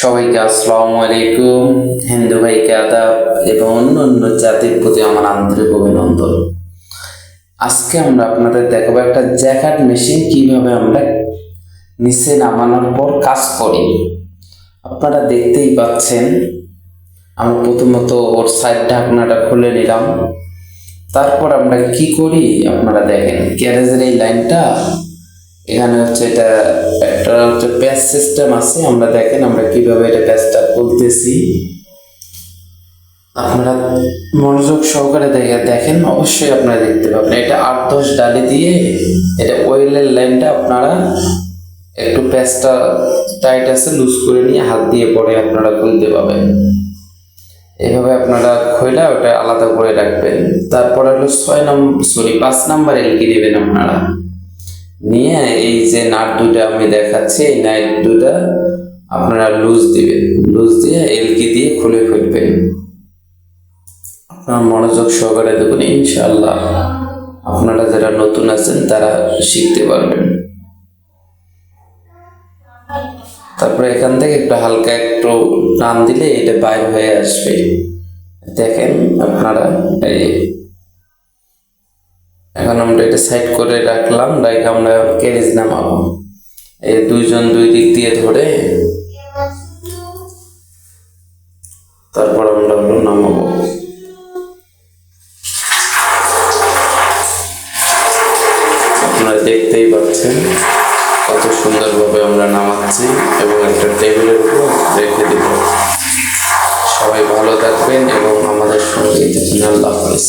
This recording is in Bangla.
সবাইকে আসসালামু আলাইকুম। হিন্দু ভাইকে আদাব এবং অন্য অন্য জাতির প্রতি আমার আন্তরিক অভিনন্দন। আজকে আমরা আপনাদের দেখাবো একটা জ্যাকেট মেশিন, কীভাবে আমরা নিচে নামানোর পর কাজ করি। আপনারা দেখতেই পাচ্ছেন আমরা প্রথমত ওর সাইড ঢাকনাটা খুলে নিলাম। তারপর আমরা কি করি, আপনারা দেখেন গ্যারেজের এই লাইনটা, এখানে হচ্ছে এটা একটা হচ্ছে প্যাচ সিস্টেম আছে। আমরা দেখেন আমরা কীভাবে এটা প্যাচটা খুলতেছি। আপনারা মনোযোগ সহকারে দেখে দেখেন, অবশ্যই আপনারা দেখতে পাবেন। এটা আট দশ ডালি দিয়ে এটা ওয়েলের লাইনটা আপনারা একটু প্যাচটা টাইট আছে লুজ করে নিয়ে হাত দিয়ে পরে আপনারা খুলতে পাবেন। এভাবে আপনারা খইলা ওটা আলাদা করে রাখবেন। তারপরে হলো ছয় নম্বর সরি পাঁচ নাম্বার এলকি দেবেন আপনারা। নিয়ে এই যে নাট দুটা আমি দেখাচ্ছি, এই নাট দুটা আপনারা লুজ দিবেন। লুজ দিয়ে এলকি দিয়ে খুলে ফেলবেন। আপনার মনোযোগ সহকারে দেখুন, ইনশাআল্লাহ। আপনারা যারা নতুন আছেন, তারা শিখতে পারবেন। তারপরে এখান থেকে একটু হালকা একটু টান দিলে এটা বাইর হয়ে আসবে। দেখেন আপনারা এখন আমরা এটা সাইড করে রাখলাম রেখে আমরা ক্যারেজ নামাবো। এই দুইজন দুই দিক দিয়ে ধরে, তারপর আমরা নামাবো। আপনারা দেখতেই পাচ্ছেন কত সুন্দরভাবে আমরা নামাচ্ছি এবং একটা টেবিলের উপর রেখে দিব সবাই ভালো থাকবেন এবং আমাদের সঙ্গে থাকবেন। আল্লাহ হাফিজ।